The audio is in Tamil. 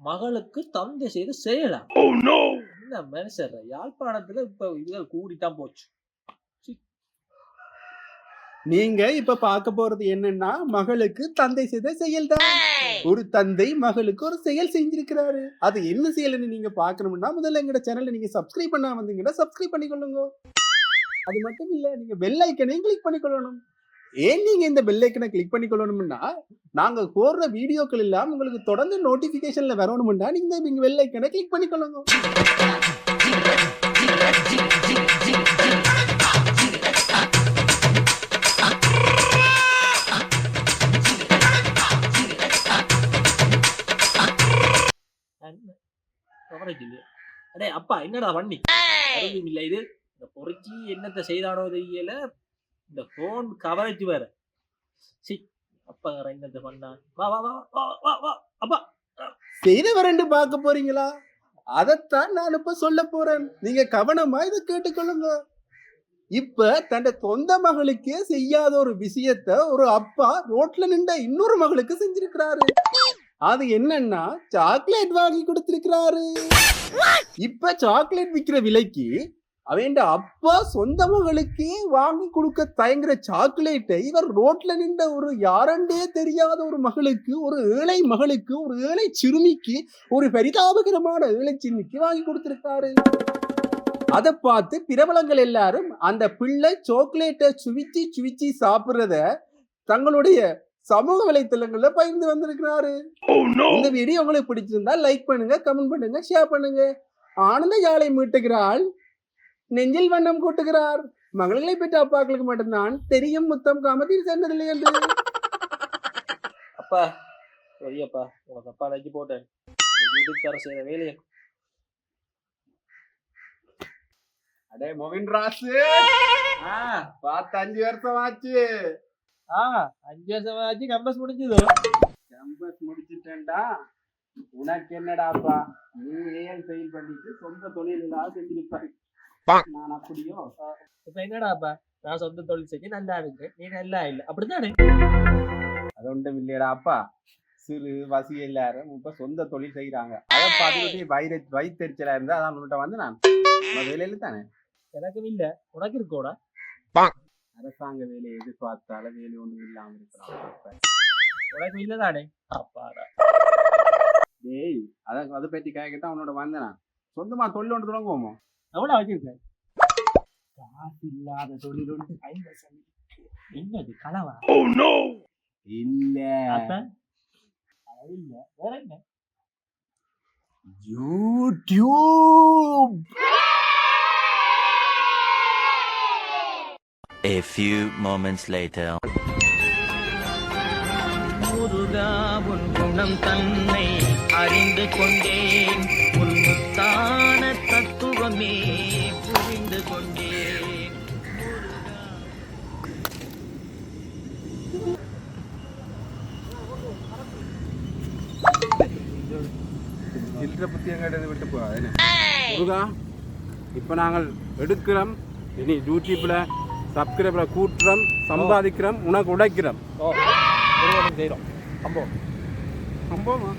மகளுக்கு தந்தை செய்து செய்யலாம் என்ன மனுஷர் யாழ்ப்பாணத்துல இப்ப இதுகள் கூடித்தான் போச்சு. நீங்க இப்ப பார்க்க போறது என்னன்னா மகளுக்கு தந்தை செய்த செயல் தான் ஒரு தந்தை மகளுக்கு ஒரு செயல் செஞ்சிருக்கிறாரு. அது என்ன செயல்னு நீங்க பார்க்கணும்னா முதல்ல எங்கட சேனல்ல நீங்க சப்ஸ்கிரைப் பண்ணா வந்தீங்கன்னா சப்ஸ்கிரைப் பண்ணிக்கொள்ளுங்க. அது மட்டும் இல்ல நீங்க பெல் ஐக்கனையும் கிளிக் பண்ணிக்கொள்ளணும். ஏன் நீங்க இந்த பெல் ஐக்கனை கிளிக் பண்ணிக்கொள்ளணும்னா நாங்க போடுற வீடியோக்கள் எல்லாம் உங்களுக்கு தொடர்ந்து நோட்டிபிகேஷன்ல வரணும்னா நீங்க இந்த பெல் ஐக்கனை கிளிக் பண்ணிக்கொள்ளுங்க. அடே அப்பா என்னடா பண்ணி இல்ல இது. இந்த பொறுக்கி என்னத்த செய்தானோ தெரியல. இந்த போன் கவரேஜ் வேற. சி அப்பா வேற என்னத்த பண்ணா. வா வா வா வா வா வா அப்பா. செய்தவரண்டு பார்க்க போறீங்களா? அதைத்தான் நான் இப்ப சொல்ல போறேன். நீங்க கவனமா இதை கேட்டுக்கொள்ளுங்க. இப்ப தன்னை சொந்த மகளுக்கே செய்யாத ஒரு விஷயத்த ஒரு அப்பா ரோட்ல நின்ற இன்னொரு மகளுக்கு செஞ்சிருக்கிறாரு. அது என்னன்னா சாக்லேட் வாங்கி கொடுத்திருக்கிறாரு. இப்ப சாக்லேட் விக்கிற விலைக்கு அவன் அப்பா சொந்த மகளுக்கே வாங்கி கொடுக்க தயங்குற சாக்லேட்டை இவர் ரோட்ல நின்ற ஒரு யாரண்டே தெரியாத ஒரு மகளுக்கு ஒரு ஏழை மகளுக்கு ஒரு ஏழை சிறுமிக்கு ஒரு பரிதாபகரமான ஏழை சிறுமிக்கு வாங்கி கொடுத்திருக்காரு. அதை பார்த்து பிரபலங்கள் எல்லாரும் அந்த பிள்ளை சாக்லேட்டை சுவிச்சி சுவிச்சி சாப்பிடுறத தங்களுடைய சமூக வலைத்தளங்கள்ல பகிர்ந்து வந்திருக்கிறாரு. இந்த வீடியோ உங்களுக்கு பிடிச்சிருந்தா லைக் பண்ணுங்க கமெண்ட் பண்ணுங்க ஷேர் பண்ணுங்க. ஆனந்த யாழை மீட்டுகிறாள். நெஞ்சில் வண்ணம் கூட்டுகிறார். மகளை பெற்ற அப்பாக்களுக்கு மட்டும்தான் தெரியும் முத்தம் காமத்தில் சேர்ந்ததில்லை என்று. அப்பா சரியப்பா. உனக்கு அப்பா நச்சு போட்டேன். யூடியூப்கார செய்யற வேலையை. அடே மோகன் ராசு ஆ பார்த்து அஞ்சு வருஷம் ஆச்சு ஆ அஞ்சு வருஷம் ஆச்சு கம்பஸ் முடிஞ்சதோ. கேம்பஸ் முடிச்சிட்டேன்டா. உனக்கு என்னடாப்பா? நீ ஏன் ஃபெயில் பண்ணிட்டு சொந்த தொழில் இல்லாத செஞ்சிருப்பாரு நான் அப்படியோ? இப்ப என்னடாப்பா நான் சொந்த தொழில் செஞ்சு நல்லா இருக்கு நீ நல்லா இல்ல. அப்படித்தானே? அது ஒன்றும் இல்லையடா அப்பா. சிறு வசி எல்லாரும் இப்ப சொந்த தொழில் செய்யறாங்க அதை பார்த்துட்டு வயிறு வயிற்றுச்சலா இருந்தா அதான் உன்கிட்ட வந்து நான் நம்ம வேலையில தானே? எனக்கும் இல்ல. உனக்கு இருக்கோடா? அரசாங்க வேலையை எதிர்பார்த்தால வேலை ஒண்ணும் இல்லாம இருக்கிறான் உனக்கு இல்லதானே? அப்பாடா. டேய் அதை அதை பற்றி கேட்கத்தான் உன்னோட வந்தேன் நான். சொந்தமா தொழில் ஒன்று தொடங்குவோமோ? எவ்வளவு வச்சிருக்க காசு இல்லாத தொழில் ஒன்று. என்னது கனவா? இல்ல. அப்ப? அது இல்ல. வேற என்ன? YouTube! A few moments later. முருகா உன் குணம் தன்னை அறிந்து கொண்டேன். உன் முத்தான தத்துவமே புரிந்து கொண்டேன் சில்லற பத்தி எங்கிட்ட விட்டு போ முருகா இப்போ நாங்கள் எடுக்கிறோம். இனி யூடியூப்ல சப்ஸ்கிரைபரை கூட்டுறோம் சம்பாதிக்கிறோம் உனக்கு உடைக்கிறோம். செய்யறோம் அம்போ. சம்பவமா